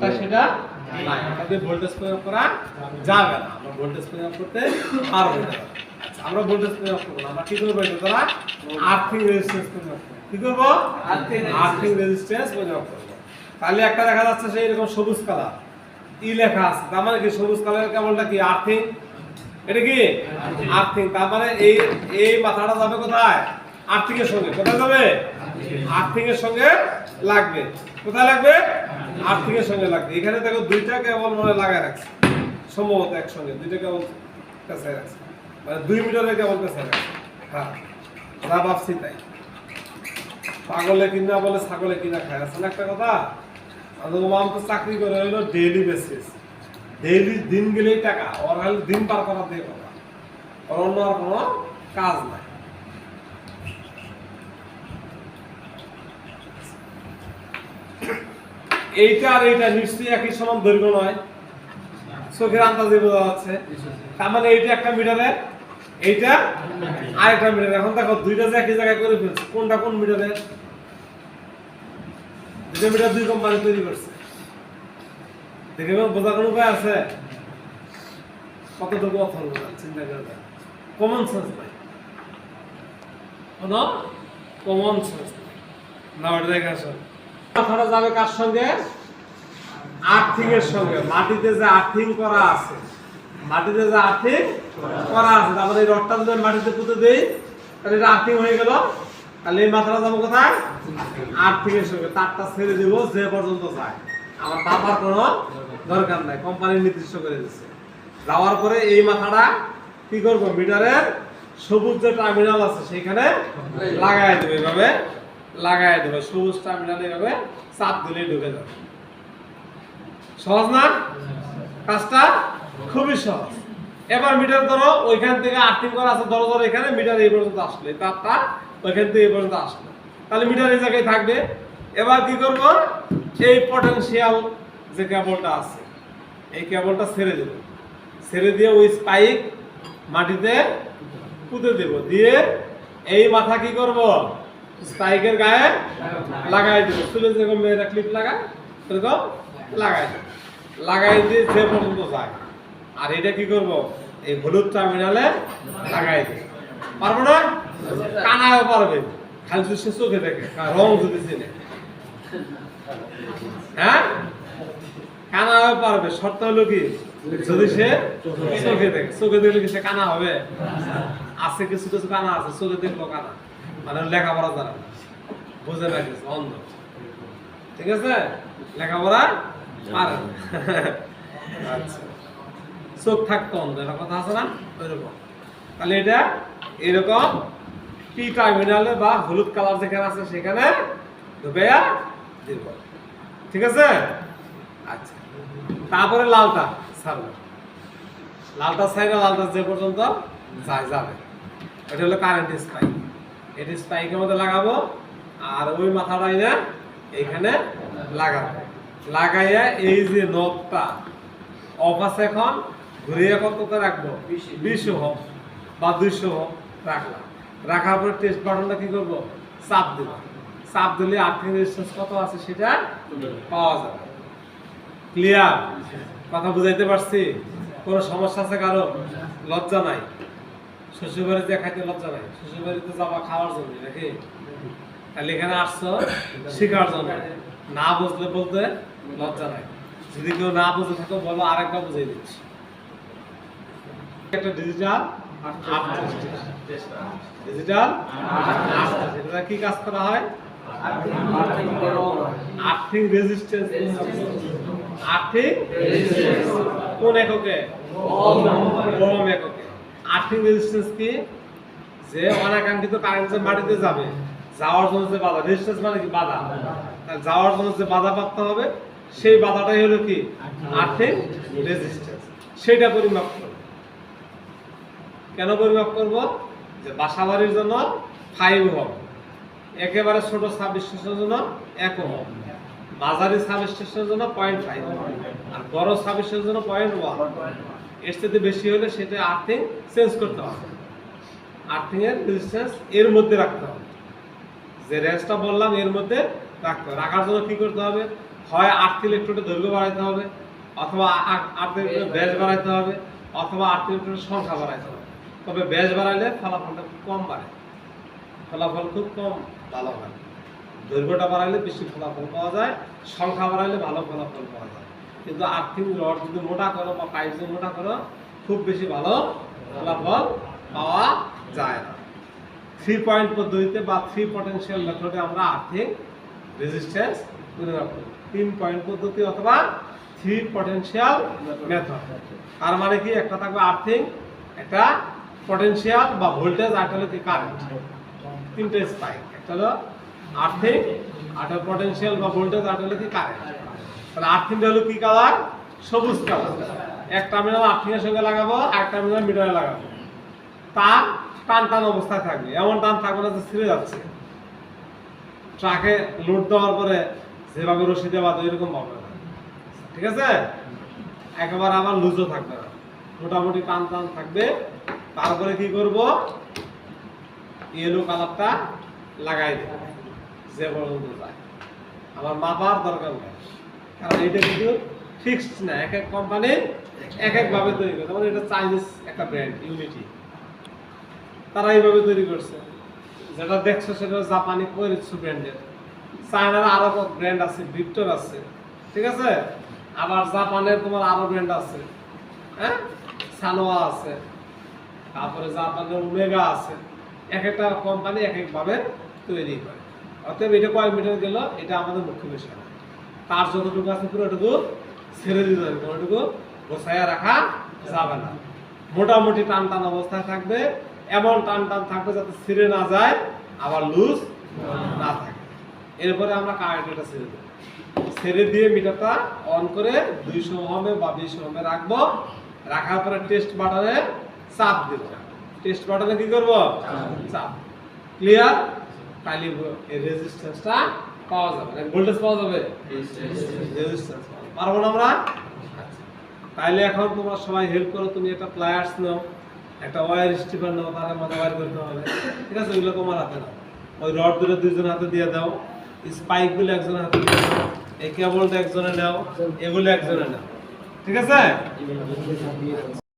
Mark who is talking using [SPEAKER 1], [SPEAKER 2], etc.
[SPEAKER 1] লোডটা সেটা নাই ভোল্টেজ প্রয়োগ করা যাবে না। আমরা ভোল্টেজ প্রয়োগ করতে পারব না। আচ্ছা, আমরা ভোল্টেজ প্রয়োগ করব না। আমরা কি করব এটা দ্বারা? আর্থিং রেজিস্ট্যান্স প্রয়োগ করব। কি করব? আর্থিং রেজিস্ট্যান্স প্রয়োগ করব। তাহলে একটা দেখা যাচ্ছে সেই এরকম সবুজ কালার ই লেখা আছে। তার মানে কি? সবুজ কালারের কেবলটা কি? আর্থিং এটা কি? আর্থিং তার মানে এই এই মাথাটা যাবে কোথায়? আর্থিং এর সঙ্গে। কোথায় যাবে? আর্থিং এর সঙ্গে লাগবে। কোথায় লাগবে? আর্থিং এর সঙ্গে লাগবে। এখানে দেখো দুইটা কেবল মনে লাগায় রাখছে। সম্ভবত একসঙ্গে, দুইটা কেবল পেঁচায় রাখছে। মানে দুই মিটারের কেবল পেঁচায় রাখছে। হ্যাঁ ওরা ভাবছি তাই। পাগলে কিনা বলে ছাগলে কিনা খায়? আছে না একটা কথা? আমাদের মাম তো চাকরি করে হলো ডেইলি বেসিস ডেইলি দিন গেলেই টাকা, ওর দিন পার করা দিয়ে কথা। ওর অন্য আর কোনো কাজ নাই। এইটা আর এইটা নিশ্চয়ই একই সমান দৈর্ঘ্য নয়। চোখের আন্দাজে বোঝা যাচ্ছে। তার মানে এইটা একটা মিটারে এইটা আরেকটা মিটার এখন দেখো, দুইটা যে একই জায়গায় করে ফেলছে, কোনটা কোন মিটারে দুটো মিটার দুই কোম্পানি তৈরি করছে। দেখে বোঝার কোনো উপায় আছে? কতটুকু অথল চিন্তা করে কমন সেন্স কমন সেন্স না ওটা দেখে মাথাটা যাবে কার সঙ্গে? আর্থিং এর সঙ্গে। মাটিতে যে আর্থিং করা আছে। মাটিতে যে আর্থিং করা আছে। তারপরে এই রডটা যদি মাটিতে পুঁতে দেই, তাহলে এটা আর্থিং হয়ে গেল। তাহলে এই মাথাটা যাব কোথায়? আর্থিং এর সঙ্গে। তারটা ছেড়ে দিব যে পর্যন্ত যায়। আমার দাবার কোনো দরকার নাই। কোম্পানি নির্দিষ্ট করে দিচ্ছে যাওয়ার পরে এই মাথাটা কি করব? মিটারের সবুজ যে টার্মিনাল আছে, সেখানে লাগাই দেবে এভাবে। লাগাই দেবে সবুজ টার্মিনাল এভাবে চাপ দিলে ঢুকে যাবে। সহজ না? কাজটা খুবই সহজ। এবার মিটার ধরো, ওইখান থেকে আর্থিং করা আছে, ধরো ধরো, এখানে মিটার এই পর্যন্ত আসলো তারটা ওইখান থেকে এই পর্যন্ত আসলো। তাহলে মিটার এই জায়গায় থাকবে। এবার কি করব? এই পটেনশিয়াল যে কেবলটা আছে, এই কেবলটা ছেড়ে দেব। ছেড়ে দিয়ে ওই স্পাইক মাটিতে পুঁতে দেব। দিয়ে এই মাথা কি করব? স্পাইকের গায়ে লাগাই দেব। চুলে যেরকম মেয়েরা ক্লিপ লাগায়, সেরকম লাগাই দেব। লাগাই দিয়ে যে পর্যন্ত যায়। আর এটা কি করব? এই হলুদ টার্মিনালে লাগাই দেব। পারব না? কানায়ও পারবে। খালি সে চোখে দেখে রং যদি চিনে। হ্যাঁ? কানাও পারবে। শর্ত হলো কি? যদি সে চোখে দেখে, চোখে দেখলে কি সে কানা হবে? আছে কিছু কিছু কানা আছে, চোখে দেখল কানা। মানে লেখাপড়া জানে বুঝে না অন্ধ। ঠিক আছে? লেখাপড়া পারে আচ্ছা। চোখ থাকতো অন্ধ এটা কথা আছে না? ওইরকম। তাহলে এটা এরকম টি টার্মিনালে বা হলুদ কালার যেখানে আছে, সেখানে ঢুকাইয়া দিব। ঠিক আছে? আচ্ছা। তারপরে লালটা ছাড়বে। লালটা সাইডে লালটা যে পর্যন্ত যায়, যাবে। এটা হলো কারেন্ট স্পাইক এটি স্পাইকের মধ্যে লাগাবো আর ওই মাথাটা এনে এইখানে লাগাবো। লাগাইয়া এই যে নবটা অফ আছে এখন ঘুরিয়ে কত রাখব? বিশ হোম বা দুইশো হোম রাখলাম। রাখার পরে টেস্ট বাটনটা কি করব? চাপ দিব। চাপ দিলে আর্থিং রেজিস্ট্যান্স কত আছে সেটা পাওয়া যাবে। ক্লিয়ার কথা বুঝাইতে পারছি? কোনো সমস্যা আছে কারও? লজ্জা নাই। শ্বশুর বাড়িতে খাইতে লজ্জা নাই শ্বশুর বাড়িতে যাবা খাওয়ার জন্য নাকি? তাহলে এখানে আসছো, শেখার জন্য। না বুঝলে বলতে লজ্জা নাই। যদি কেউ না বুঝে থাকো, বলো আরেকবার বুঝিয়ে দিচ্ছি। একটা ডিজিটাল ডিজিটাল এটা কি কাজ করা হয়? আর্থিং রেজিস্ট্যান্স আর্থিং কোন এককে? ওহম এককে। আর্থিং রেজিস্ট্যান্স কি? যে অনাকাঙ্ক্ষিত কারেন্ট যে মাটিতে যাবে। যাওয়ার জন্য যে বাধা রেজিস্ট্যান্স মানে কি বাধা? যাওয়ার জন্য যে বাধা প্রাপ্ত হবে, সেই বাধাটাই হলো কি? আর্থিং রেজিস্ট্যান্স সেটা পরিমাপ করবে। কেন পরিমাপ করব? যে বাসা বাড়ির জন্য ফাইভ হোম একেবারে ছোট সাব স্টেশনের জন্য এক হোম মাঝারি সাব স্টেশনের জন্য পয়েন্ট ফাইভ আর বড় সাব স্টেশনের জন্য পয়েন্ট ওয়ান এর বেশি হলে সেটা আর্থিং চেঞ্জ করতে হবে। আর্থিং এর রেজিস্ট্যান্স এর মধ্যে রাখতে হবে। যে রেঞ্জটা বললাম, এর মধ্যে রাখতে হবে। রাখার জন্য কি করতে হবে? হয় আট ইলেকট্রোডের দৈর্ঘ্য বাড়াইতে হবে, অথবা আট ইলেকট্রোডের ব্যাস বাড়াইতে হবে, অথবা আট ইলেকট্রোডের সংখ্যা বাড়াইতে হবে। তবে ব্যাস বাড়াইলে ফলাফলটা খুব কম বাড়ে। ফলাফল খুব কম, ভালো হয়। দৈর্ঘ্যটা বাড়াইলে বেশি ফলাফল পাওয়া যায়, সংখ্যা বাড়াইলে ভালো ফলাফল পাওয়া যায়। কিন্তু আর্থিং রড যদি মোটা করো বা পাইপ যদি মোটা করো, খুব বেশি ভালো ফলাফল পাওয়া যায় না। থ্রি পয়েন্ট পদ্ধতিতে বা থ্রি পটেনশিয়াল মেথডে আমরা আর্থিং রেজিস্ট্যান্স পরিমাপ করি তিন পয়েন্ট পদ্ধতি অথবা থ্রি পটেনশিয়াল মেথড তার মানে কি? একটা থাকবে আর্থিং একটা পটেনশিয়াল বা ভোল্টেজ আর হলো কি কারেন্ট তিনটে স্পাইক একটা হলো আর্থিং আরেকটা পটেনশিয়াল বা ভোল্টেজ আর হলো কি কারেন্ট তাহলে হলো কি কালার সবুজ কালার এক টার্মিনাল সঙ্গে লাগাবো লাগাবো। তার টান টান অবস্থায় থাকবে। এমন টান থাকবে না যে ছিঁড়ে যাচ্ছে। ট্রাকে লোড দেওয়ার পরে যেভাবে রশি দেওয়া এরকম পাবে ঠিক আছে? একেবারে আবার লুজও থাকবে না। মোটামুটি টান টান থাকবে। তারপরে কি করব? ইয়েলো কালারটা লাগাই দেব। যে পর্যন্ত যায়। আমার মাপার দরকার নেই। কারণ এটা কিন্তু ফিক্সড না, এক এক কোম্পানি এক এক ভাবে তৈরি করে। যেমন এটা চাইনিজ একটা ব্র্যান্ড ইউনিটি তারা এইভাবে তৈরি করছে। যেটা দেখছ সেটা জাপানি কোয়েরিৎসু ব্র্যান্ডের চায়নার আরও ব্র্যান্ড আছে ভিক্টর আছে, ঠিক আছে? আবার জাপানের তোমার আরও ব্র্যান্ড আছে হ্যাঁ? সানোয়া আছে, তারপরে জাপানের ওমেগা আছে। এক একটা কোম্পানি এক এক ভাবে তৈরি করে। অতএব এটা কয় মিটার গেল? এটা আমাদের মুখ্য বিষয়। তার যতটুকু আছে পুরোটুকু ছেড়ে দিতে হবে কোনোটুকু গোছাইয়া রাখা যাবে না। মোটামুটি টান টান অবস্থায় থাকবে এমন টান টান থাকবে যাতে ছিঁড়ে না যায় আবার লুজ না থাকে। এরপরে আমরা কারেন্টটা ছেড়ে দেবো। ছেড়ে দিয়ে মিটারটা অন করে দুইশো ওহমে বা বিশ ওহমে রাখব। রাখার পরে টেস্ট বাটনে চাপ দেব। টেস্ট বাটনে কি করব? চাপ। ক্লিয়ার তাহলে এই রেজিস্ট্যান্সটা পাওয়া যাবে ভোল্টেজ পাওয়া যাবে পারব না আমরা আচ্ছা। তাইলে এখন তোমরা সবাই হেল্প করো তুমি একটা প্লায়ার্স নাও একটা ওয়্যার স্টিফার নাও তার মধ্যে ওয়্যার করতে হবে ঠিক আছে ওইগুলো তোমার হাতে নাও ওই রড দুটো দুইজন হাতে দিয়ে দাও স্পাইকগুলো একজনের হাতে দিয়ে দাও এই কেবলটা একজনে নাও এগুলো একজনে নাও ঠিক আছে